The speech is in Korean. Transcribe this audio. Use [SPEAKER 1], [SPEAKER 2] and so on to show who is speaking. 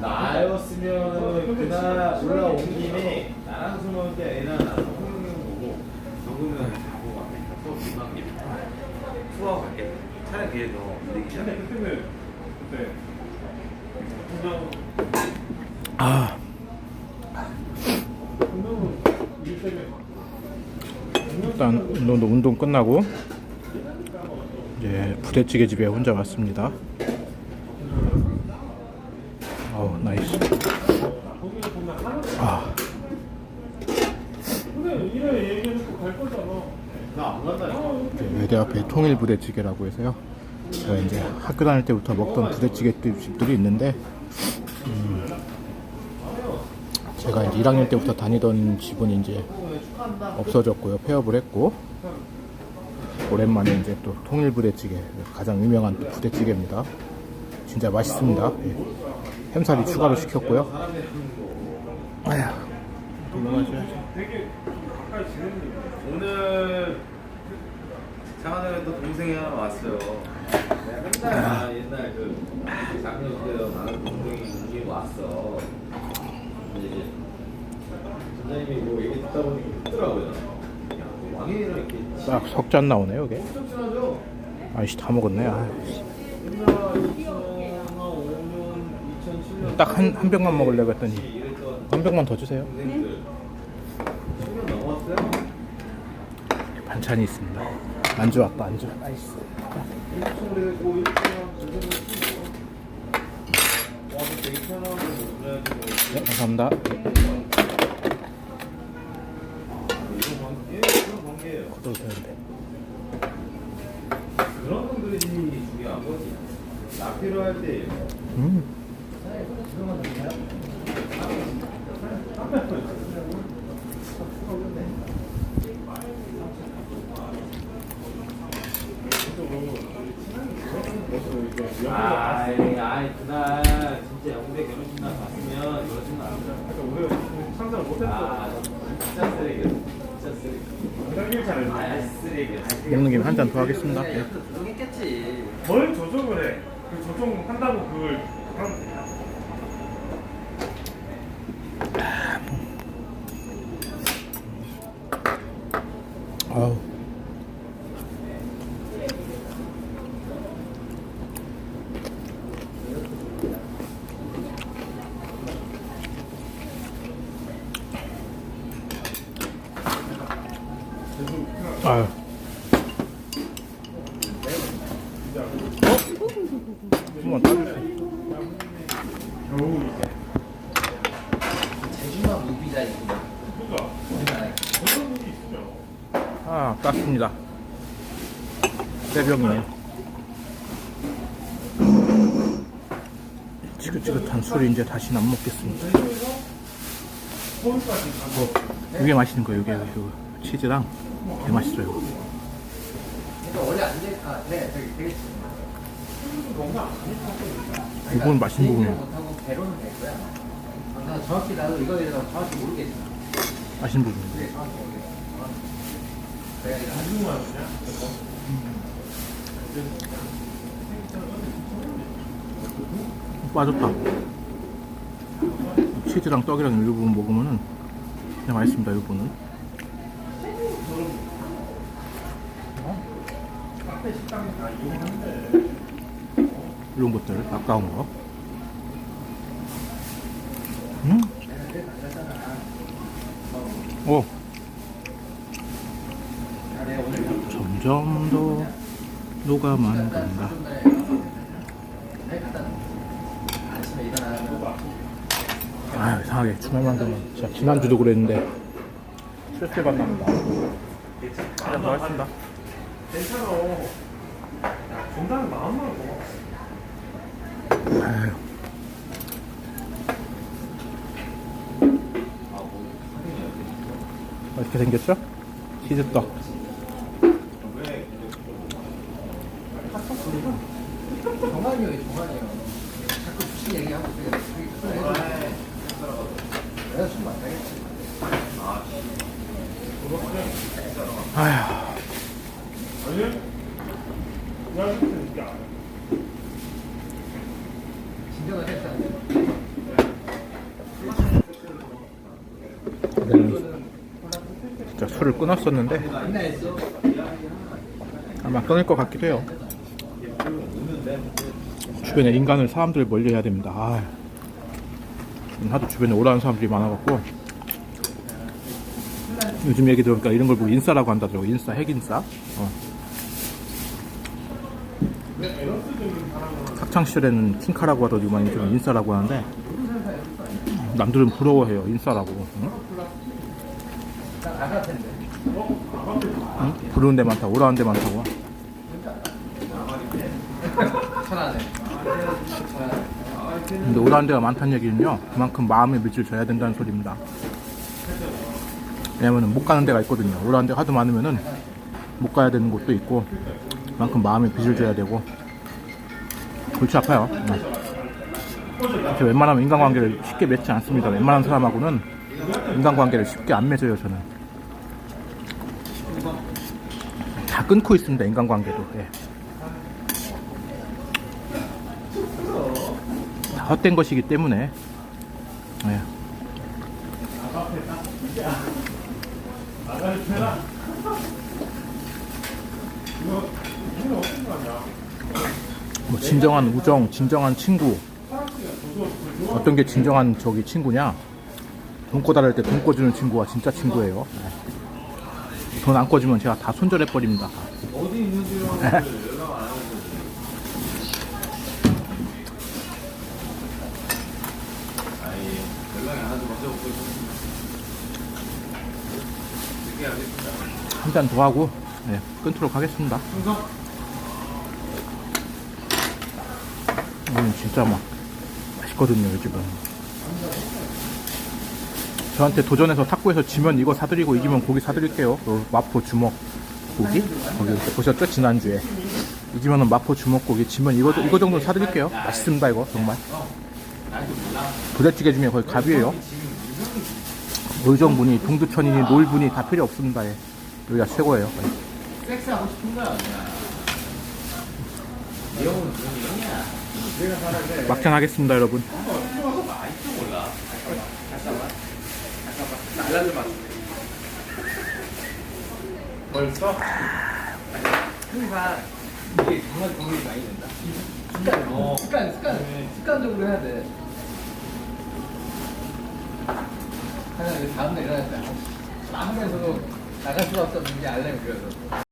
[SPEAKER 1] 나였으면 그날 올라온 김에 나랑 술 먹을 때 애나 나랑 홍영경 보고 정금이랑 자고 가겠다. 또 비만 투어하고 가겠다. 차라리 그게 더 분위기
[SPEAKER 2] 근데 그때는 그때 분명
[SPEAKER 3] 아,
[SPEAKER 2] 일
[SPEAKER 3] 일단 운동도 운동 끝나고 이제 부대찌개 집에 혼자 왔습니다. 어, 나이스. 아, 외대 앞에 통일 부대찌개라고 해서요. 제가 이제 학교 다닐 때부터 먹던 부대찌개 집들이 있는데, 음, 제가 이제 1학년 때부터 다니던 집은 이제 없어졌고요. 폐업을 했고, 오랜만에 이제 또 통일 부대찌개 가장 유명한 또 부대찌개입니다. 진짜 맛있습니다. 예. 햄살이 추가로 시켰고요. 아야,
[SPEAKER 2] 지냈는데
[SPEAKER 1] 오늘 장하늘에 또 동생이 하나 왔어요. 나 옛날 그 작년 때 나는 동생이 왔어. 근데 이제 전장님이 뭐 얘기 듣다 보니까 있더라고요.
[SPEAKER 3] 딱 석 잔 나오네요, 이게. 아이씨, 다 먹었네. 아이씨.
[SPEAKER 1] 옛날 2005년, 2007년
[SPEAKER 3] 딱 한, 한 병만 먹으려고 했더니 한 병만 더 주세요.
[SPEAKER 1] 동생들 10년 넘었어요?
[SPEAKER 3] 반찬이 있습니다. 안주 왔다, 안주.
[SPEAKER 1] 뭐일
[SPEAKER 3] 걷어도 되는데.
[SPEAKER 1] 그런 분들이 중요한 거지. 나 필요할 때
[SPEAKER 3] 음.
[SPEAKER 1] 아이 아이 그날 진짜 영대 결혼식 날 봤으면 그러진 않아.
[SPEAKER 2] 우리가 상상을 못했어
[SPEAKER 1] 아 진짜 쓰레기
[SPEAKER 3] 먹는 김에 한 잔 더 하겠습니다. 네.
[SPEAKER 4] 조종했겠지.
[SPEAKER 2] 뭘 조종을 해? 그 조종한다고 그걸 하면 되냐?
[SPEAKER 3] 아우. 아유. 한번
[SPEAKER 2] 이제
[SPEAKER 4] 제주만 무비자 이거.
[SPEAKER 3] 아, 땄습니다. 새벽이네요. 지긋지긋한 술이 이제 다시는 안 먹겠습니다. 뭐, 이게 맛있는 거예요, 이게. 그 치즈랑. 되게 맛있어요.
[SPEAKER 4] 원래 안 돼. 아, 네, 되게 되게.
[SPEAKER 3] 이건 맛있는
[SPEAKER 4] 나 정확히 나도 이거에 정확히 모르겠어.
[SPEAKER 3] 맛있는
[SPEAKER 4] 이거 한
[SPEAKER 2] 안중하느냐?
[SPEAKER 3] 빠졌다. 치즈랑 떡이랑 이 부분 먹으면은 그냥 맛있습니다, 이 부분은.
[SPEAKER 2] 카페 식당에 다 이용하는데
[SPEAKER 3] 이런 것들, 아까운 거. 음? 오, 점점 더 녹아만 간다.
[SPEAKER 4] 아
[SPEAKER 3] 이상하게 주말만 되면 진짜 지난주도 그랬는데 스트레스 받는다. 한잔 더 하겠습니다.
[SPEAKER 2] 괜찮아 야 준다는 마음만
[SPEAKER 3] 아유, 맛있게 생겼죠? 치즈떡. 아휴,
[SPEAKER 2] 아니 일할 때는 이게 안 해.
[SPEAKER 4] 진정한 색상.
[SPEAKER 3] 원래는 술을 끊었었는데. 아마 끊을 것 같기도 해요. 주변에 인간을 사람들 멀리 해야 됩니다. 아, 하도 주변에 오라는 사람들이 많아갖고 요즘 얘기 들으니까 이런 걸 보고 인싸라고 한다더라고. 인싸, 핵인싸. 어. 학창 시절에는 킹카라고 하더니만 요즘 인싸라고 하는데 남들은 부러워해요. 인싸라고. 응? 응? 부르는 데 많다, 오라는 데 많다고. 근데 오라는 데가 많다는 얘기는요, 그만큼 마음의 밑을 줘야 된다는 소리입니다. 왜냐면 못 가는 데가 있거든요. 오라는 데가 하도 많으면은 못 가야 되는 곳도 있고, 그만큼 마음의 빚을 줘야 되고, 골치 아파요. 네. 웬만하면 인간관계를 쉽게 맺지 않습니다. 웬만한 사람하고는 인간관계를 쉽게 안 맺어요, 저는. 다 끊고 있습니다, 인간관계도. 예. 다 헛된 것이기 때문에 예. 뭐 진정한 우정, 진정한 친구 어떤 게 진정한 저기 친구냐 돈 꿔달랄 때돈 꿔주는 친구가 진짜 친구예요 돈안 꿔주면 제가 다 손절해 버립니다.
[SPEAKER 1] 어디 있는지를 연락 안 하겠습니다.
[SPEAKER 3] 한잔 더 하고 예, 끊도록 하겠습니다. 음, 진짜 막 맛있거든요 요즘은 저한테 도전해서 탁구에서 지면 이거 사드리고 이기면 고기 사드릴게요. 그 마포 주먹 고기? 거기 보셨죠? 지난주에. 이기면은 마포 주먹 고기 지면 이거 이거 정도 사드릴게요. 맛있습니다 이거 정말. 부대찌개 중에 거의 갑이에요. 의정분이 동두천이니 놀분이 다 필요 없습니다 예. 여기가 최고예요 예.
[SPEAKER 1] 섹스하고 싶은 거야
[SPEAKER 3] 막장 하겠습니다 여러분
[SPEAKER 1] 날라들 맞
[SPEAKER 2] 벌써?
[SPEAKER 4] 항상 이게 정말 도움이 많이 된다. 습관,
[SPEAKER 1] 어.
[SPEAKER 4] 습관, 습관, 습관적으로 해야 돼. 항상 다음날 일어날 때 아무 데서도 나갈 수가 없었는데 알람이 그려서.